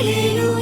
ఇది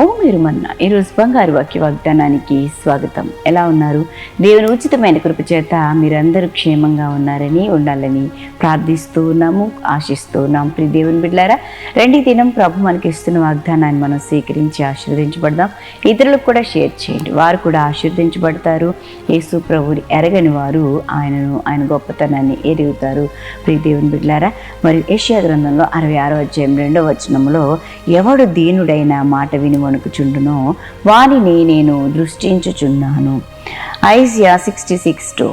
ఓ మీరు మన్న. ఈరోజు బంగారు వాక్య వాగ్దానానికి స్వాగతం. ఎలా ఉన్నారు? దేవుని ఉచితమైన కృప చేత మీరందరూ క్షేమంగా ఉన్నారని ఉండాలని ప్రార్థిస్తూ ఉన్నాము ఆశిస్తూ ఉన్నాం దేవుని బిడ్డారా రెండి దినం ప్రభు మనకి ఇస్తున్న వాగ్దానాన్ని మనం స్వీకరించి ఆశీర్వదించబడదాం. ఇతరులకు కూడా షేర్ చేయండి. వారు కూడా ఆశీర్వదించబడతారు. యేసు ప్రభుని ఎరగని వారు ఆయనను ఆయన గొప్పతనాన్ని ఎరుగుతారు ప్రి దేవుని బిడ్డారా మరియు ఏషియా గ్రంథంలో అరవై ఆరో అధ్యాయం రెండో వచనంలో ఎవడు దీనుడైన మాట విని వణుకుచుండునో వానిని నేను దృష్టించుచున్నాను. Isaiah sixty six two.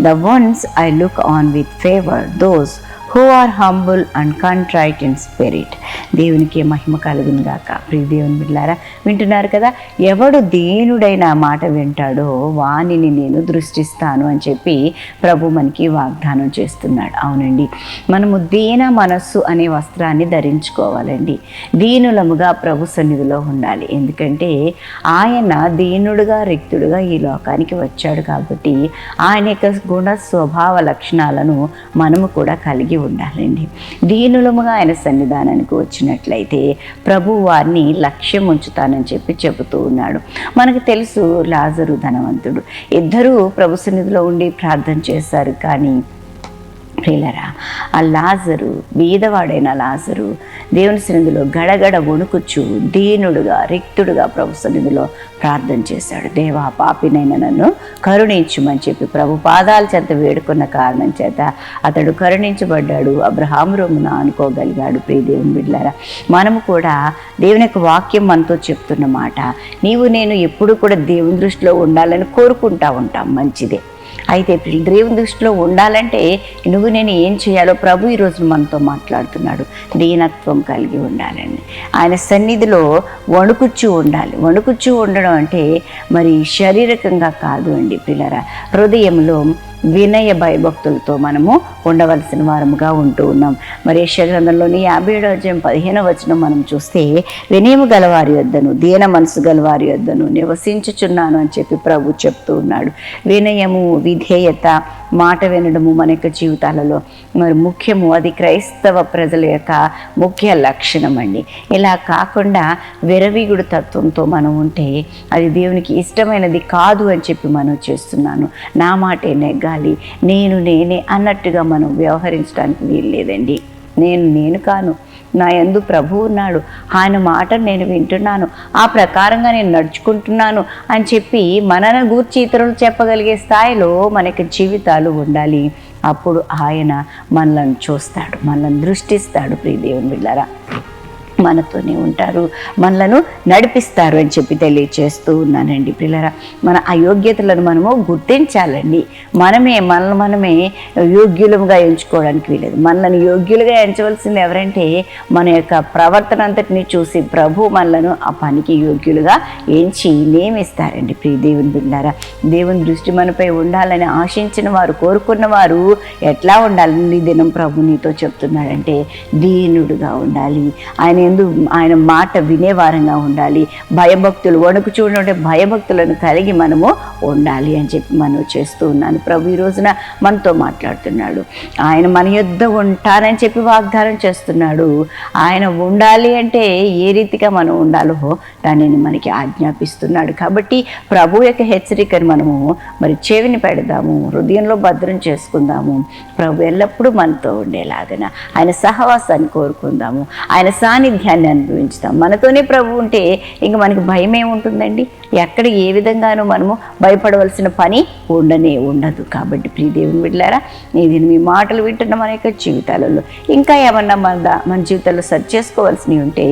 The ones I look on with favour those who are humble and contrite in spirit దేవునికి మహిమ కలుగును గాక. ప్రియ దేవుని బిడ్డారా వింటున్నారు కదా? ఎవడు దీనుడైన మాట వింటాడో వానిని నేను దృష్టిస్తాను అని చెప్పి ప్రభు మనకి వాగ్దానం చేస్తున్నాడు. అవునండి. మనము దీన మనస్సు అనే వస్త్రాన్ని ధరించుకోవాలండి. దీనులముగా ప్రభు సన్నిధిలో ఉండాలి. ఎందుకంటే ఆయన దీనుడుగా రిక్తుడుగా ఈ లోకానికి వచ్చాడు కాబట్టి ఆయన యొక్క గుణ స్వభావ లక్షణాలను మనము కూడా కలిగి ఉండాలండి. దీనులముగా ఆయన సన్నిధానానికి వచ్చినట్లయితే ప్రభు వారిని లక్ష్యం ఉంచుతానని చెప్పి చెబుతూ ఉన్నాడు. మనకు తెలుసు లాజరు ధనవంతుడు. ఇద్దరూ ప్రభు సన్నిధిలో ఉండి ప్రార్థన చేశారు కానీ ప్రియులరా ఆ లాజరు బీదవాడైన లాజరు దేవుని సన్నిధిలో గడగడ వణుకుచ్చు దీనుడుగా రిక్తుడుగా ప్రభు సన్నిధిలో ప్రార్థన చేశాడు. దేవా పాపినైన నన్ను కరుణించుమని చెప్పి ప్రభు పాదాల చేత వేడుకున్న కారణం చేత అతడు కరుణించబడ్డాడు అబ్రహాం రోమున అనుకోగలిగాడు ప్రియ దేవుని బిడ్డారా మనము కూడా దేవుని యొక్క వాక్యం మనతో చెప్తున్న మాట నీవు నేను ఎప్పుడు కూడా దేవుని దృష్టిలో ఉండాలని కోరుకుంటా ఉంటాం. మంచిదే. అయితే దేవుని దృష్టిలో ఉండాలంటే నువ్వు నేను ఏం చేయాలో ప్రభు ఈరోజు మనతో మాట్లాడుతున్నాడు. దీనత్వం కలిగి ఉండాలండి. ఆయన సన్నిధిలో వణుకుచ్చు ఉండాలి. వణుకుచ్చు ఉండడం అంటే మరి శారీరకంగా కాదు అండి పిల్లరా. హృదయంలో వినయ భయభక్తులతో మనము ఉండవలసిన వారముగా ఉంటూ ఉన్నాం. మరి గ్రంథంలోని యాభై ఏడో అధ్యాయం పదిహేనో వచనం మనం చూస్తే వినయము గలవారి వద్దను దీన మనసు గలవారి వద్దను నివసించుచున్నాను అని చెప్పి ప్రభు చెప్తూ ఉన్నాడు. వినయము విధేయత మాట వినడము మన యొక్క జీవితాలలో. మరి ముఖ్యము అది క్రైస్తవ ప్రజల యొక్క ముఖ్య లక్షణం అండి ఇలా కాకుండా విరవీగుడు తత్వంతో మనం ఉంటే అది దేవునికి ఇష్టమైనది కాదు అని చెప్పి మనం చేస్తున్నాను. నా మాటే నెగ్గాలి నేను నేనే అన్నట్టుగా మనం వ్యవహరించడానికి వీలు లేదండి. నేను నేను కాను. నా యందు ప్రభు ఉన్నాడు. ఆయన మాట నేను వింటున్నాను. ఆ ప్రకారంగా నేను నడుచుకుంటున్నాను అని చెప్పి మనను గూర్చి ఇతరులు చెప్పగలిగే స్థాయిలో మనకి జీవితాలు ఉండాలి. అప్పుడు ఆయన మనలను చూస్తాడు మనల్ని దృష్టిస్తాడు ప్రీదేవుని బిళ్ళారా. మనతోనే ఉంటారు. మనలను నడిపిస్తారు అని చెప్పి తెలియచేస్తూ ఉన్నానండి పిల్లరా మన అయోగ్యతలను మనము గుర్తించాలండి. మనమే మనల్ని మనమే యోగ్యులుగా ఎంచుకోవడానికి వీలేదు. మనల్ని యోగ్యులుగా ఎంచవలసింది ఎవరంటే మన యొక్క ప్రవర్తన అంతటిని చూసి ప్రభు మనలను ఆ పనికి యోగ్యులుగా ఎంచి నియమిస్తారండి ప్రియ దేవుని బిడ్డారా. దేవుని దృష్టి మనపై ఉండాలని ఆశించిన వారు కోరుకున్న వారు ఎట్లా ఉండాలని దినం ప్రభు నీతో చెప్తున్నాడంటే దీనుడుగా ఉండాలి. ఆయన ఎందు ఆయన మాట వినేవారంగా ఉండాలి. భయభక్తులు వణుకు చూడంటే భయభక్తులను కలిగి మనము ఉండాలి అని చెప్పి మనం చేస్తూ ఉన్నాను. ప్రభు ఈ రోజున మనతో మాట్లాడుతున్నాడు. ఆయన మన యొద్ద ఉంటారని చెప్పి వాగ్దానం చేస్తున్నాడు. ఆయన ఉండాలి అంటే ఏ రీతిగా మనం ఉండాలో దానిని మనకి ఆజ్ఞాపిస్తున్నాడు. కాబట్టి ప్రభు యొక్క హెచ్చరికను మనము మరి చెవిని పెడదాము హృదయంలో భద్రం చేసుకుందాము. ప్రభు ఎల్లప్పుడూ మనతో ఉండేలాగన ఆయన సహవాసాన్ని కోరుకుందాము. ఆయన సాన్నిధ్యం ఆధిక్యాన్ని అనుభవించుతాం. మనతోనే ప్రభు ఉంటే ఇంక మనకి భయం ఏముంటుందండి ఎక్కడ ఏ విధంగానూ మనము భయపడవలసిన పని ఉండనే ఉండదు. కాబట్టి ప్రియదేవుని బిడ్డారా ఇది మీ మాటలు వింటున్న మన యొక్క జీవితాలలో ఇంకా ఏమన్నా మన దా- మన జీవితాల్లో సరి చేసుకోవాల్సినవి ఉంటే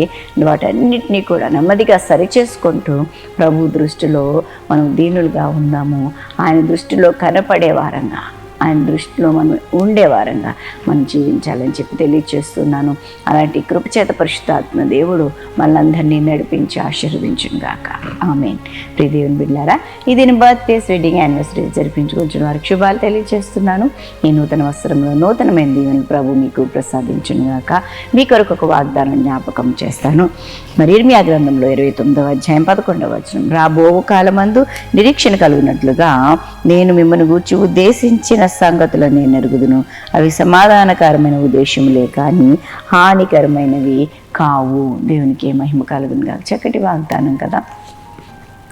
వాటన్నిటినీ కూడా నెమ్మదిగా సరి చేసుకుంటూ ప్రభు దృష్టిలో మనం దీనులుగా ఉందాము ఆయన దృష్టిలో కనపడే వారంగా ఆయన దృష్టిలో మనం ఉండేవారంగా మనం జీవించాలని చెప్పి తెలియచేస్తున్నాను. అలాంటి కృపచేత పరిశుద్ధాత్మ దేవుడు మనందరినీ నడిపించి ఆశీర్వదించును గాక ఆమె ప్రియదేవుని బిడ్డారా ఇది నేను బర్త్డేస్ వెడ్డింగ్ యానివర్సరీ జరిపించుకొచ్చిన వారికి శుభాలు తెలియజేస్తున్నాను ఈ నూతన వస్త్రంలో నూతనమైన దీవెని ప్రభు మీకు ప్రసాదించును గాక మీ కొరకు ఒక వాగ్దానం జ్ఞాపకం చేస్తాను. మరి ఇర్మియా గ్రంథంలో ఇరవై తొమ్మిదవ అధ్యాయం పదకొండవ వచనం రాబో కాలమందు నిరీక్షణ కలుగునట్లుగా నేను మిమ్మల్ని గూర్చి ఉద్దేశించిన సంగతులను నేను ఎరుగుదును అవి సమాధానకరమైన ఉద్దేశములే కానీ హానికరమైనవి కావు. దేవునికి మహిమ కలుగును కాదు చక్కటి వాగ్దానం కదా.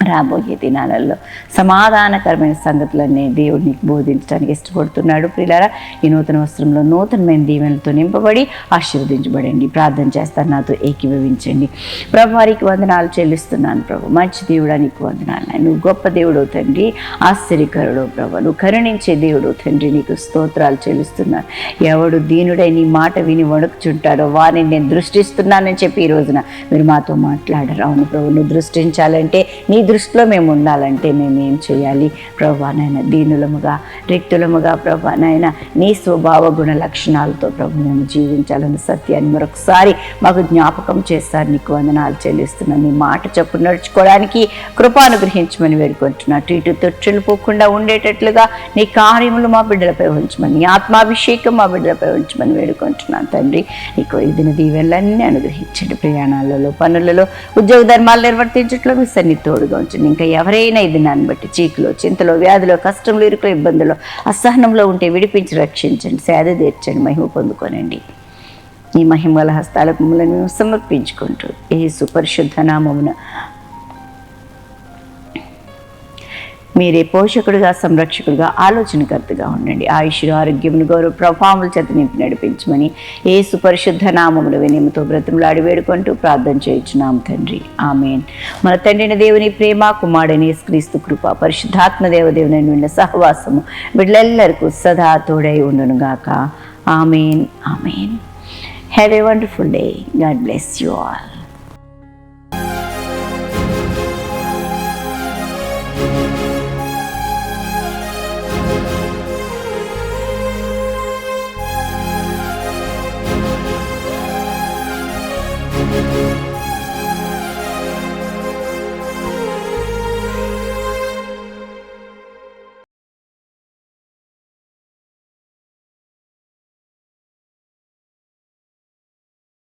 రాబోయే దినాలలో సమాధానకరమైన సంగతులన్నీ దేవుడు నీకు బోధించడానికి ఇష్టపడుతున్నాడు. ప్రియులారా ఈ నూతన వస్త్రంలో నూతనమైన దీవెనలతో నింపబడి ఆశీర్వదించబడండి. ప్రార్థన చేస్తాను నాతో ఏకీభవించండి. ప్రభు వారికి వందనాలు చెల్లిస్తున్నాను ప్రభు. మంచి దేవుడా నీకు వందనాలు. నాయన. నువ్వు గొప్ప దేవుడు తండ్రి ఆశ్చర్యకరుడు ప్రభు. నువ్వు కరుణించే దేవుడు తండ్రి నీకు స్తోత్రాలు చెల్లిస్తున్నాను. ఎవడు దీనుడై నీ మాట విని వణుకుచుంటాడో వారిని నేను దృష్టిస్తున్నానని చెప్పి ఈ రోజున మీరు మాతో మాట్లాడరు అవును ప్రభు. నువ్వు దృష్టించాలంటే నీ దృష్టిలో మేము ఉండాలంటే మేము ఏం చేయాలి? ప్రభా నాయన దీనులముగా రిక్తులముగా ప్రభా నాయన నీ స్వభావ గుణ లక్షణాలతో ప్రభు మేము జీవించాలని సత్యాన్ని మరొకసారి మాకు జ్ఞాపకం చేస్తారు నీకు వందనాలు చెల్లిస్తున్నాను నీ మాట చెప్పు నడుచుకోవడానికి కృప అనుగ్రహించమని వేడుకుంటున్నా ఇటు తొట్టులు పోకుండా ఉండేటట్లుగా నీ కార్యములు మా బిడ్డలపై ఉంచమని నీ ఆత్మాభిషేకం మా బిడ్డలపై ఉంచమని వేడుకుంటున్నాను తండ్రి. నీకు ఇదిన దీవెనలన్నీ అనుగ్రహించండి. ప్రయాణాలలో పనులలో ఉద్యోగ ధర్మాలు నిర్వర్తించట్లో మీ సన్ని తోడుగా ఉంచండి. ఇంకా ఎవరైనా ఇది నన్ను బట్టి చీకులో చింతలో వ్యాధిలో కష్టంలో ఇరుకులో ఇబ్బందులు అసహనంలో ఉంటే విడిపించి రక్షించండి. సేద తీర్చండి మహిమ పొందుకోనండి. ఈ మహిమల హస్తాలకు మమ్మల్ని సమర్పించుకుంటూ ఏ సుపరిశుద్ధ నామమున మీరే పోషకుడుగా సంరక్షకుడిగా ఆలోచనకర్తగా ఉండండి. ఆయుష్ను ఆరోగ్యమును గౌరవ ప్రభావముల చేత నింపి నడిపించమని ఏ సుపరిశుద్ధ నామములు వినియమతో బ్రతంలాడి వేడుకుంటూ ప్రార్థన చేయించున్నాం తండ్రి. ఆమెన్. మన తండ్రిని దేవుని ప్రేమ కుమారుడని క్రీస్తు కృప పరిశుద్ధాత్మ దేవదేవుని విన్న సహవాసము బిడ్డలెల్లరికూ సదా తోడై ఉండును గాక. Amen. Amen. Have a wonderful day God bless you all